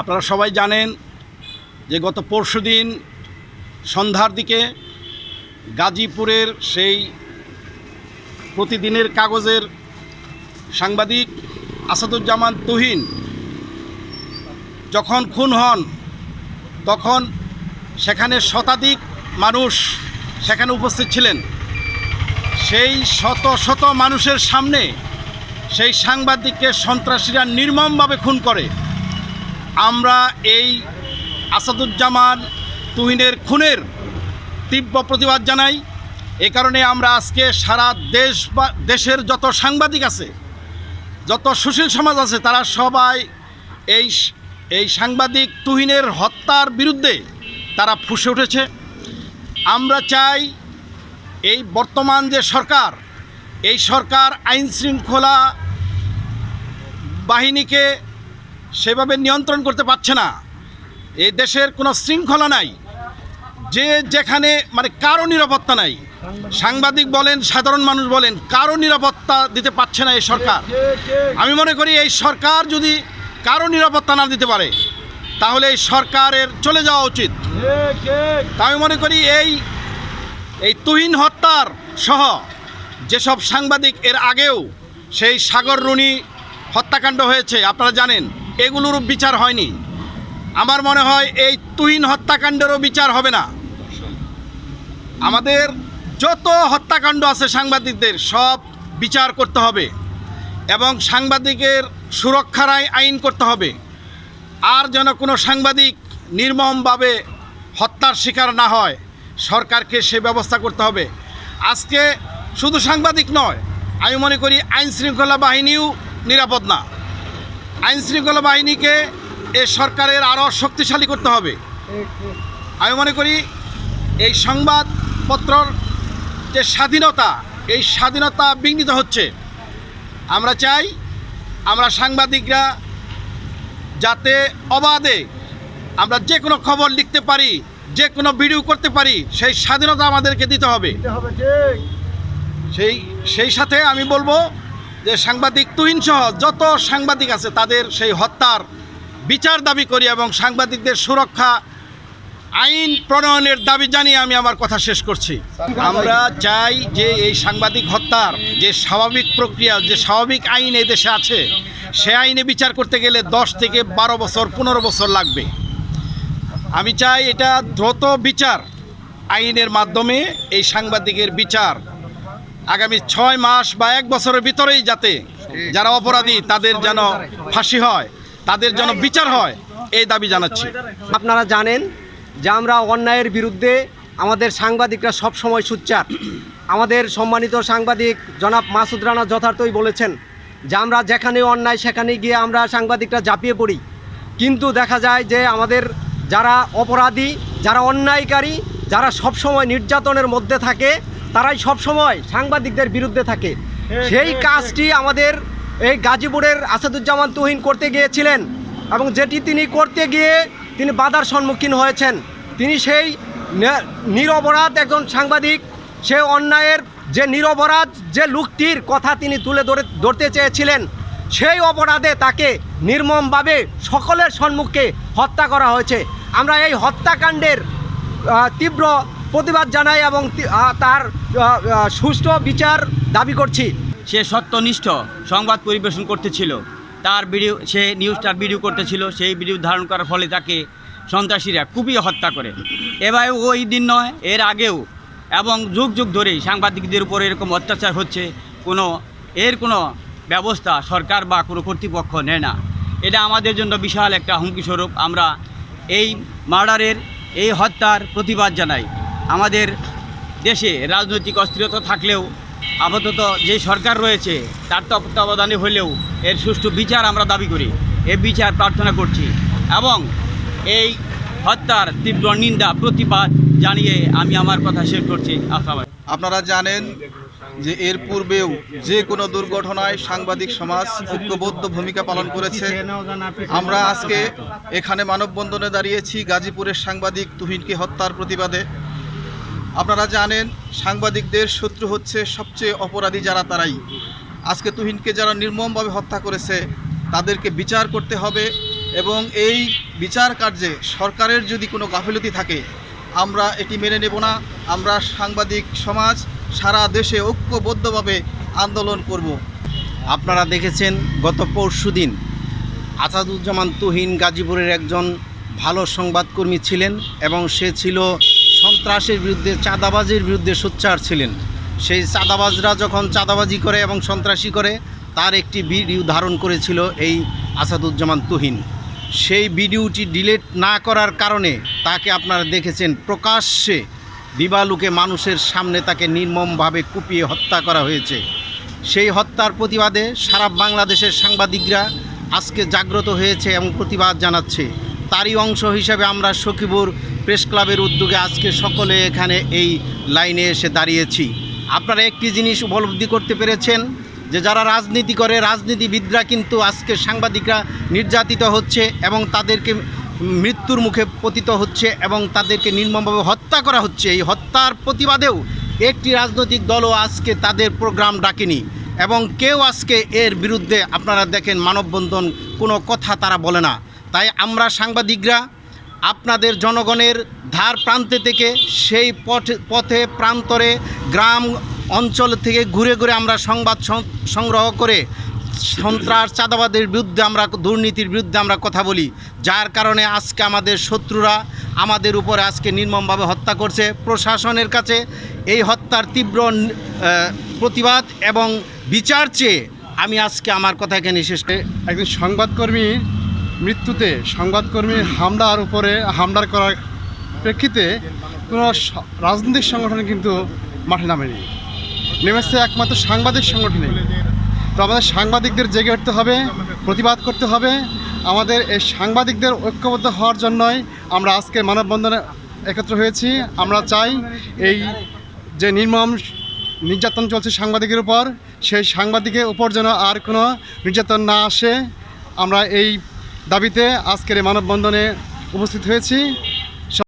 আপনারা সবাই জানেন যে গত পরশু দিন সন্ধ্যার দিকে গাজীপুরের সেই প্রতিদিনের কাগজের সাংবাদিক আসাদুজ্জামান তুহিন যখন খুন হন, তখন সেখানে শতাধিক মানুষ সেখানে উপস্থিত ছিলেন। সেই শত শত মানুষের সামনে সেই সাংবাদিককে সন্ত্রাসীরা নির্মমভাবে খুন করে। আমরা এই আসাদুজ্জামান তুহিনের খুনের তীব্র প্রতিবাদ জানাই। এ কারণে আমরা আজকে সারা দেশ বা, দেশের যত সাংবাদিক আছে, যত সুশীল সমাজ আছে, তারা সবাই এই এই সাংবাদিক তুহিনের হত্যার বিরুদ্ধে তারা ফুসে উঠেছে। আমরা চাই এই বর্তমান যে সরকার, এই সরকার আইন শৃঙ্খলা বাহিনীকে সেভাবে নিয়ন্ত্রণ করতে পারছে না। এই দেশের কোনো শৃঙ্খলা নাই। যে যেখানে মানে কারও নিরাপত্তা নাই। সাংবাদিক বলেন, সাধারণ মানুষ বলেন, কারও নিরাপত্তা দিতে পারছে না এই সরকার। আমি মনে করি এই সরকার যদি কারও নিরাপত্তা না দিতে পারে, তাহলে এই সরকারের চলে যাওয়া উচিত। আমি মনে করি এই এই তুহিন হত্যার সহ যেসব সাংবাদিক এর আগেও সেই সাগর রুনি হত্যাকাণ্ড হয়েছে, আপনারা জানেন। এগুলোরও বিচার হয়নি। আমার মনে হয় এই তুহিন হত্যাকাণ্ডেরও বিচার হবে না। আমাদের যত হত্যাকাণ্ড আছে সাংবাদিকদের, সব বিচার করতে হবে এবং সাংবাদিকের সুরক্ষার আইন করতে হবে। আর যেন কোনো সাংবাদিক নির্মমভাবে হত্যার শিকার না হয়, সরকারকে সে ব্যবস্থা করতে হবে। আজকে শুধু সাংবাদিক নয়, আমি মনে করি আইন শৃঙ্খলা বাহিনীও নিরাপদ না। আইন শৃঙ্খলা বাহিনীকে এ সরকারের আরও শক্তিশালী করতে হবে। আমি মনে করি এই সংবাদপত্রর যে স্বাধীনতা এই স্বাধীনতা বিঘ্নিত হচ্ছে। আমরা চাই আমরা সাংবাদিকরা যাতে অবাধে আমরা যে কোনো খবর লিখতে পারি যে কোনো ভিডিও করতে পারি সেই স্বাধীনতা আমাদেরকে দিতে হবে। সেই সেই সাথে আমি বলব যে সাংবাদিক তুহিন সহ যত সাংবাদিক আছে তাদের সেই হত্যার বিচার দাবি করি এবং সাংবাদিকদের সুরক্ষা আইন প্রণয়নের দাবি জানিয়ে আমি আমার কথা শেষ করছি। আমরা চাই যে এই সাংবাদিক হত্যার যে স্বাভাবিক প্রক্রিয়া, যে স্বাভাবিক আইন এই দেশে আছে, সে আইনে বিচার করতে গেলে দশ থেকে বারো বছর, পনেরো বছর লাগবে। আমি চাই এটা দ্রুত বিচার আইনের মাধ্যমে এই সাংবাদিকের বিচার আগামী ছয় মাস বা এক বছরের ভিতরেই যাতে যারা অপরাধী, তাদের যেন ফাঁসি হয়, তাদের যেন বিচার হয়, এই দাবি জানাচ্ছি। আপনারা জানেন যে আমরা অন্যায়ের বিরুদ্ধে আমাদের সাংবাদিকরা সব সময় সুচ্চার আমাদের সম্মানিত সাংবাদিক জনাব মাসুদ রানা যথার্থই বলেছেন যে আমরা যেখানে অন্যায়, সেখানে গিয়ে আমরা সাংবাদিকরা ঝাঁপিয়ে পড়ি। কিন্তু দেখা যায় যে আমাদের যারা অপরাধী, যারা অন্যায়কারী, যারা সব সময় নির্যাতনের মধ্যে থাকে তারাই সব সময় সাংবাদিকদের বিরুদ্ধে থাকে। সেই কাজটি আমাদের এই গাজীপুরের আসাদুজ্জামান তুহিন করতে গিয়েছিলেন এবং যেটি তিনি করতে গিয়ে তিনি বাধার সম্মুখীন হয়েছেন। তিনি সেই নিরপরাধ একজন সাংবাদিক সে অন্যায়ের যে নিরপরাধ যে লুকটির কথা তিনি তুলে ধরে ধরতে চেয়েছিলেন সেই অপরাধে তাকে নির্মমভাবে সকলের সম্মুখে হত্যা করা হয়েছে। আমরা এই হত্যাকাণ্ডের তীব্র প্রতিবাদ জানাই এবং তার সুষ্ঠু বিচার দাবি করছি। সে সত্যনিষ্ঠ সংবাদ পরিবেশন করতেছিল। তার ভিডিও, সে নিউজটার ভিডিও করতেছিল, সেই ভিডিও ধারণ করার ফলে তাকে সন্ত্রাসীরা কুপিয়ে হত্যা করে। এবার ওই দিন নয়, এর আগেও এবং যুগ যুগ ধরেই সাংবাদিকদের উপর এরকম অত্যাচার হচ্ছে, কোনো, এর কোনো ব্যবস্থা সরকার বা কোনো কর্তৃপক্ষ নেয় না। এটা আমাদের জন্য বিশাল একটা হুমকি স্বরূপ। আমরা এই মার্ডারের, এই হত্যার প্রতিবাদ জানাই। আমাদের দেশে রাজনৈতিক অস্থিরতা থাকলেও আপাতত যে সরকার রয়েছে, তার তত্ত্বাবধানে হলেও এর সুষ্ঠু বিচার আমরা দাবি করি। এ বিচার প্রার্থনা করছি এবং এই হত্যার তীব্র নিন্দা, প্রতিবাদ জানিয়ে আমি আমার কথা শেষ করছি। আসসালাম আপনারা জানেন যে এর পূর্বেও যে কোনো দুর্ঘটনায় সাংবাদিক সমাজ ঐক্যবদ্ধ ভূমিকা পালন করেছে। আমরা আজকে এখানে মানববন্ধনে দাঁড়িয়েছি, গাজীপুরের সাংবাদিক তুহিনকে হত্যার প্রতিবাদে। আপনারা জানেন, সাংবাদিকদের শত্রু হচ্ছে সবচেয়ে অপরাধী যারা তারাই। আজকে তুহিনকে যারা নির্মমভাবে হত্যা করেছে, তাদেরকে বিচার করতে হবে এবং এই বিচার কার্যে সরকারের যদি কোনো গাফিলতি থাকে, আমরা এটি মেনে নেব না। আমরা সাংবাদিক সমাজ, সারা দেশে ঐক্যবদ্ধভাবে আন্দোলন করব। আপনারা দেখেছেন গত পরশু দিন আসাদুজ্জামান তুহিন গাজীপুরের একজন ভালো সংবাদকর্মী ছিলেন এবং সে ছিল সন্ত্রাসের বিরুদ্ধে, চাঁদাবাজির বিরুদ্ধে সোচ্চার ছিলেন। সেই চাঁদাবাজরা যখন চাঁদাবাজি করে এবং সন্ত্রাসী করে, তার একটি ভিডিও ধারণ করেছিল এই আসাদুজ্জামান তুহিন। সেই ভিডিওটি ডিলিট না করার কারণে তাকে আপনারা দেখেছেন প্রকাশ্যে। দিবালুকে মানুষের সামনে তাকে নির্মমভাবে কুপিয়ে হত্যা করা হয়েছে। সেই হত্যার প্রতিবাদে সারা বাংলাদেশের সাংবাদিকরা আজকে জাগ্রত হয়েছে এবং প্রতিবাদ জানাচ্ছে। তারই অংশ হিসেবে আমরা সখীপুর প্রেস ক্লাবের উদ্যোগে আজকে সকলে এখানে এই লাইনে এসে দাঁড়িয়েছি। আপনারা একটি জিনিস উপলব্ধি করতে পেরেছেন যে যারা রাজনীতি করে, রাজনীতিবিদরা কিন্তু আজকে সাংবাদিকরা নির্যাতিত হচ্ছে এবং তাদেরকে মৃত্যুর মুখে পতিত হচ্ছে এবং তাদেরকে নির্মমভাবে হত্যা করা হচ্ছে। এই হত্যার প্রতিবাদেও একটি রাজনৈতিক দলও আজকে তাদের প্রোগ্রাম ডাকেনি এবং কেউ আজকে এর বিরুদ্ধে আপনারা দেখেন মানববন্ধন কোনো কথা তারা বলে না। তাই আমরা সাংবাদিকরা আপনাদের জনগণের ধার প্রান্তে থেকে সেই পথে পথে প্রান্তরে গ্রাম অঞ্চল থেকে ঘুরে ঘুরে আমরা সংবাদ সংগ্রহ করে সন্ত্রাস, চাঁদাবাদের বিরুদ্ধে আমরা, দুর্নীতির বিরুদ্ধে আমরা কথা বলি যার কারণে আজকে আমাদের শত্রুরা আমাদের উপরে আজকে নির্মমভাবে হত্যা করছে প্রশাসনের কাছে এই হত্যার তীব্র প্রতিবাদ এবং বিচার চেয়ে আমি আজকে আমার কথা এখানে শেষ। একজন সংবাদকর্মীর মৃত্যুতে সংবাদকর্মী হামলার উপরে হামলার করার প্রেক্ষিতে কোনো রাজনৈতিক সংগঠন কিন্তু মাঠে নামেনি। নেমেছে একমাত্র সাংবাদিক সংগঠনে তো আমাদের সাংবাদিকদের জেগে উঠতে হবে, প্রতিবাদ করতে হবে। আমাদের এই সাংবাদিকদের ঐক্যবদ্ধ হওয়ার জন্যই আমরা আজকে মানববন্ধনে একত্র হয়েছি। আমরা চাই এই যে নির্মম নির্যাতন চলছে সাংবাদিকের উপর, সেই সাংবাদিকের উপর যেন আর কোনো নির্যাতন না আসে। আমরা এই দাবিতে আজকের এই মানববন্ধনে উপস্থিত হয়েছি।